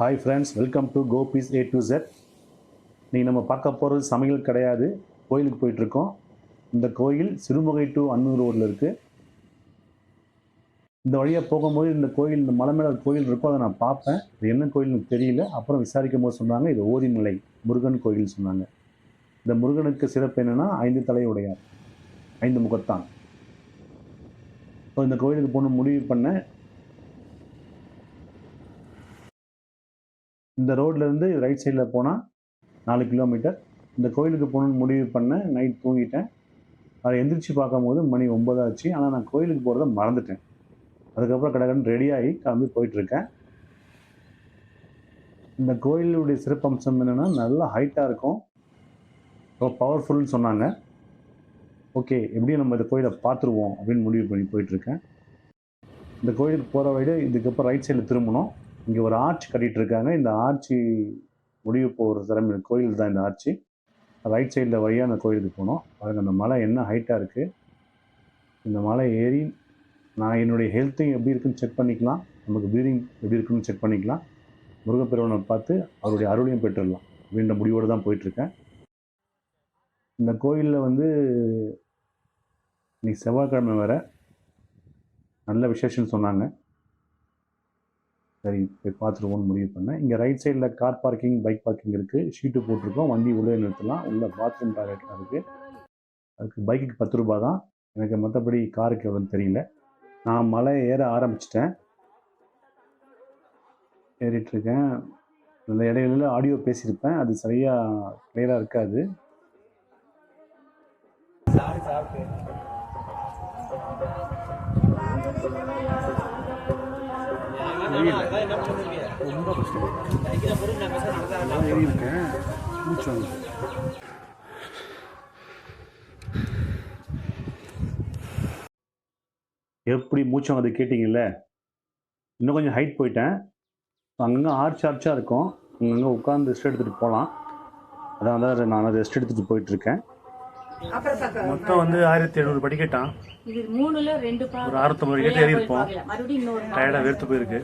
Hi friends welcome to Gopi's A to Z நீங்கள் நம்ம பார்க்க போகிறது சமையல் கிடையாது. கோயிலுக்கு போயிட்டுருக்கோம். இந்த கோயில் சிறுமுகை டு அன்னூர் ரோடில் இருக்குது இந்த வழியாக போகும்போது இந்த கோயில் இந்த மலை மேலே ஒரு கோயில் இருக்கும் அதை நான் பார்ப்பேன். இது என்ன கோயில்னு தெரியல. அப்புறம் விசாரிக்கும் போது சொன்னாங்க இது ஓதிமலை முருகன் கோயில் சொன்னாங்க. இந்த முருகனுக்கு சிறப்பு என்னென்னா ஐந்து தலையுடையார் ஐந்து முகத்தான். ஸோ இந்த கோயிலுக்கு போகணும் முடிவு பண்ணேன். இந்த ரோட்லேருந்து ரைட் சைடில் போனால் நாலு கிலோமீட்டர் இந்த கோயிலுக்கு போகணுன்னு முடிவு பண்ணேன் நைட் தூங்கிட்டேன். அதை எந்திரிச்சு பார்க்கும்போது மணி ஒம்பதாச்சு ஆனால் நான் கோயிலுக்கு போகிறத மறந்துட்டேன். அதுக்கப்புறம் கடகடன் ரெடியாகி கிளம்பி போயிட்டுருக்கேன். இந்த கோயிலுடைய சிறப்பம்சம் என்னென்னா நல்லா ஹைட்டாக இருக்கும். ரொம்ப பவர்ஃபுல்னு சொன்னாங்க. ஓகே எப்படியும் நம்ம இந்த கோயிலை பார்த்துருவோம் அப்படின்னு முடிவு பண்ணி போயிட்டுருக்கேன். இந்த கோயிலுக்கு போகிற வழியில் இதுக்கப்புறம் ரைட் சைடில் திரும்பணும். இங்கே ஒரு ஆர்ச் கட்டிகிட்டு இருக்காங்க. இந்த ஆர்ச்சி முடிவு போகிற திறமை கோயில் தான் இந்த ஆர்ச்சி. ரைட் சைடில் வழியாக அந்த கோயிலுக்கு போனோம். பாருங்க அந்த மலை என்ன ஹைட்டாக இருக்குது இந்த மலை ஏறி நான் என்னுடைய ஹெல்த்தையும் எப்படி இருக்குன்னு செக் பண்ணிக்கலாம். நமக்கு ப்ரீதிங் எப்படி இருக்குன்னு செக் பண்ணிக்கலாம். முருகப்பெருவனை பார்த்து அவருடைய அருளையும் பெற்றுடலாம். அப்படின்ற முடிவோடு தான் போயிட்டுருக்கேன். இந்த கோயிலில் வந்து இன்னைக்கு செவ்வாய்க்கிழமை வேறு. நல்ல விசேஷம்னு சொன்னாங்க. சரி போய் பார்த்துருவோம்னு முடிவு பண்ணேன். இங்கே ரைட் சைடில் கார் பார்க்கிங் பைக் பார்க்கிங் இருக்குது ஷீட்டு போட்டிருக்கோம். வண்டி உள்ளே நிறுத்தலாம். உள்ளே பாத்ரூம் டாய்லெட்லாம் இருக்குது அதுக்கு பைக்குக்கு பத்து ரூபா தான். எனக்கு மற்றபடி காருக்கு எவ்வளோன்னு தெரியல. நான் மலை ஏற ஆரம்பிச்சிட்டேன். ஏறிட்டுருக்கேன் இந்த இடையில ஆடியோ பேசியிருப்பேன். அது சரியாக கிளியராக இருக்காது. ரொம்ப கஷ்டம் மூச்சு எப்படி மூச்சம் அது கேட்டிங்கல்ல? இன்னும் கொஞ்சம் ஹைட் போயிட்டேன். அங்கங்கே ஆர்ச் ஆர்ச்சாக இருக்கும். அங்கங்கே உட்காந்து ரெஸ்ட் எடுத்துகிட்டு போகலாம் அதான் தான் நான் ரெஸ்ட் எடுத்துகிட்டு போயிட்டுருக்கேன் மொத்தம் வந்து ஆயிரத்தி எழுநூறு படிக்கட்டான். இது மூணுல ரெண்டு பா ஒரு அறுபத்தொம்பது படிக்கட்டு ஏறி இருப்போம். டயர்டாக வெறுத்து போயிருக்கு.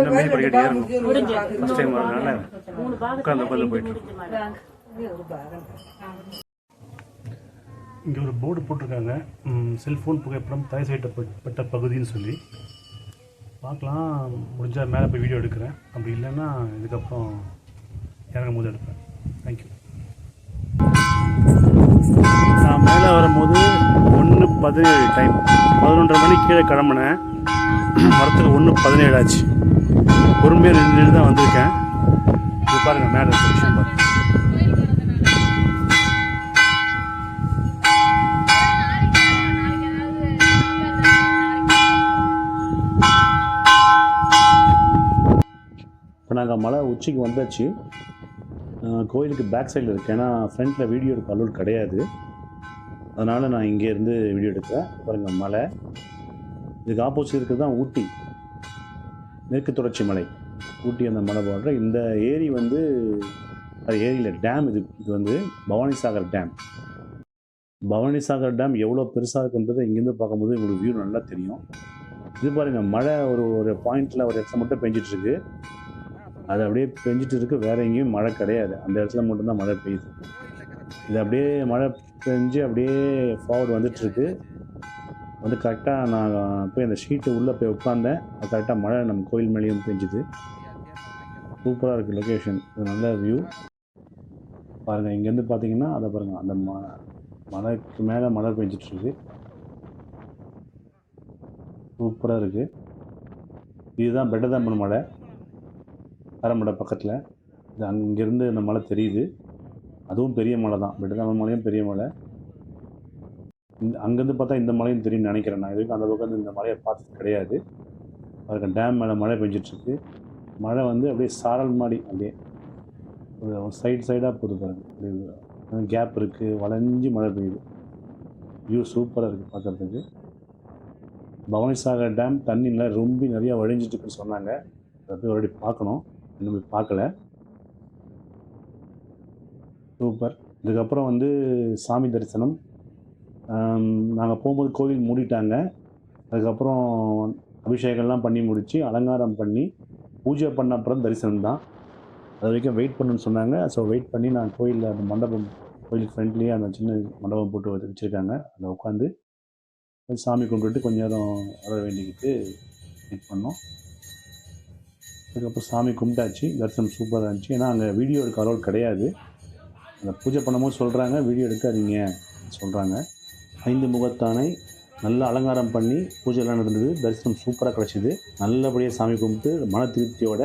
இன்னும் மீதி படிக்கட்டு ஏறணும். ஃபஸ்ட் டைம் வரதுனால உட்காந்து உட்காந்து போயிட்டு. இங்கே ஒரு போர்டு போட்டிருக்காங்க. செல்ஃபோன் புகைப்படம் தடை செய்யப்பட்ட பகுதின்னு சொல்லி. பார்க்கலாம். முடிஞ்சால் மேலே போய் வீடியோ எடுக்கிறேன். அப்படி இல்லைன்னா இதுக்கப்புறம் இறங்கும் போது எடுப்பேன். தேங்க்யூ நான் மேலே வரும்போது ஒன்று பதினேழு டைம் பதினொன்றரை மணிக்கு கீழே கிளம்புனேன். வரத்துக்கு ஒன்று பதினேழு ஆச்சு. பொறுமையாக நின்று நின்று தான் வந்திருக்கேன். இது பாருங்கள் மேலே இருக்க விஷயம் பாருங்கள் இப்போ நாங்கள் மலை உச்சிக்கு வந்தாச்சு. கோயிலுக்கு பேக் சைடில் இருக்கேன். ஏன்னா ஃப்ரண்ட்டில் வீடியோ எடுக்க அலோட் கிடையாது. அதனால் நான் இங்கேருந்து வீடியோ எடுக்கிறேன். பாருங்கள் மலை. இதுக்கு ஆப்போசிட் இருக்கிறது தான் ஊட்டி. மேற்கு தொடர்ச்சி மலை. ஊட்டி அந்த மலை போடுற இந்த ஏரி வந்து அது ஏரியில் டேம் இது. இது வந்து பவானிசாகர் டேம் பவானிசாகர் டேம் எவ்வளோ பெருசாக இருக்குன்றதை இங்கேருந்து பார்க்கும்போது உங்களுக்கு வியூ நல்லா தெரியும். இது பாருங்கள் மழை ஒரு ஒரு பாயிண்டில் ஒரு இடத்துல மட்டும் பெஞ்சிட்ருக்கு அது அப்படியே பெஞ்சிட்டு இருக்கு. வேற எங்கேயும் மழை கிடையாது. அந்த இடத்துல மட்டும்தான் மழை பெய்யுது. இது அப்படியே மழை பெஞ்சு அப்படியே ஃபார்வர்டு வந்துட்டுருக்கு. வந்து கரெக்டாக நான் போய் அந்த ஷீட்டு உள்ளே போய் உட்காந்தேன் அது கரெக்டாக மழை நம்ம கோயில் மேலேயும் பெஞ்சுது. சூப்பராக இருக்குது லொக்கேஷன் இது நல்ல வியூ பாருங்கள் இங்கேருந்து பார்த்தீங்கன்னா அதை பாருங்கள் அந்த ம மலைக்கு மேலே மழை பெஞ்சிட்ருக்கு சூப்பராக இருக்குது இதுதான் பெட்டதாம்பன் மலை. அரமடை பக்கத்தில். இது அங்கேருந்து இந்த மலை தெரியுது. அதுவும் பெரிய மலை தான். பெட்டதாம்பன் மலையும் பெரிய மலை. இந்த அங்கேருந்து பார்த்தா இந்த மலையும் தெரியும்னு நினைக்கிறேன் நான். இதுக்கு அந்த பக்கம் இந்த மலையை பார்த்தது கிடையாது. அதுக்கு டேம் மேலே மழை பெஞ்சிட்ருக்கு. மழை வந்து அப்படியே சாரல் மாதிரி அப்படியே சைடு சைடாக போகுது பாருங்க. அப்படியே கேப் இருக்குது வளைஞ்சி மழை பெய்யுது. வியூ சூப்பராக இருக்குது பார்க்குறதுக்கு. பவானிசாகர் டேம் தண்ணியில் ரொம்ப நிறையா வழிஞ்சிட்டு இருக்குன்னு சொன்னாங்க. அதை போய் ஒரு பார்க்கணும். இன்னும் போய் பார்க்கல. சூப்பர். இதுக்கப்புறம் வந்து சாமி தரிசனம். நாங்கள் போகும்போது கோவில் மூடிட்டாங்க. அதுக்கப்புறம் அபிஷேகம்லாம் பண்ணி முடித்து அலங்காரம் பண்ணி பூஜை பண்ண அப்புறம் தரிசனம் தான். அது வரைக்கும் வெயிட் பண்ணுன்னு சொன்னாங்க. ஸோ வெயிட் பண்ணி நான் கோயிலில் அந்த மண்டபம் கோயிலுக்கு ஃப்ரெண்ட்லேயே அந்த சின்ன மண்டபம் போட்டு வச்சுருக்காங்க. அதில் உட்காந்து சாமி கும்பிட்டுட்டு கொஞ்ச நேரம் வர வேண்டிக்கிட்டு வெயிட் பண்ணோம். அதுக்கப்புறம் சாமி கும்பிட்டாச்சு. தரிசனம் சூப்பராக இருந்துச்சு. ஏன்னா அங்கே வீடியோ எடுக்க அளவு கிடையாது. அந்த பூஜை பண்ணும்போது சொல்கிறாங்க வீடியோ எடுக்காதீங்க சொல்கிறாங்க ஐந்து முகத்தானை நல்லா அலங்காரம் பண்ணி பூஜைலாம் நடந்தது. தரிசனம் சூப்பராக கிடச்சிது. நல்லபடியாக சாமி கும்பிட்டு மன திருப்தியோட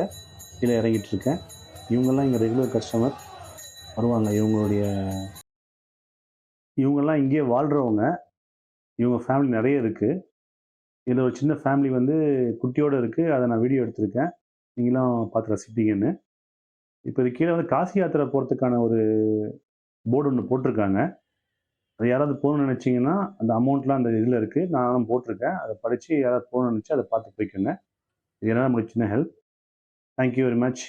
கீழே இறங்கிட்டு இருக்கேன் இவங்கெல்லாம் இங்கே ரெகுலர் கஸ்டமர் வருவாங்க. இவங்களுடைய இவங்கெல்லாம் இங்கேயே வாழ்கிறவங்க இவங்க ஃபேமிலி நிறைய இருக்குது இதில் ஒரு சின்ன ஃபேமிலி வந்து குட்டியோடு இருக்குது அதை நான் வீடியோ எடுத்திருக்கேன். நீங்களும் பார்த்து ரசிப்பீங்கன்னு. இப்போ இது கீழே வந்து காசி யாத்திரை போகிறதுக்கான ஒரு போர்டு ஒன்று போட்டிருக்காங்க. அது யாராவது போகணும்னு நினச்சிங்கன்னா அந்த அமௌண்ட்லாம் அந்த இதில் இருக்குது நானும் போட்டிருக்கேன். அதை படித்து யாராவது போகணும்னு நினச்சி அதை பார்த்து போய்க்கோங்க. இது என்ன நம்மளுக்கு சின்ன ஹெல்ப் தேங்க்யூ வெரி மச்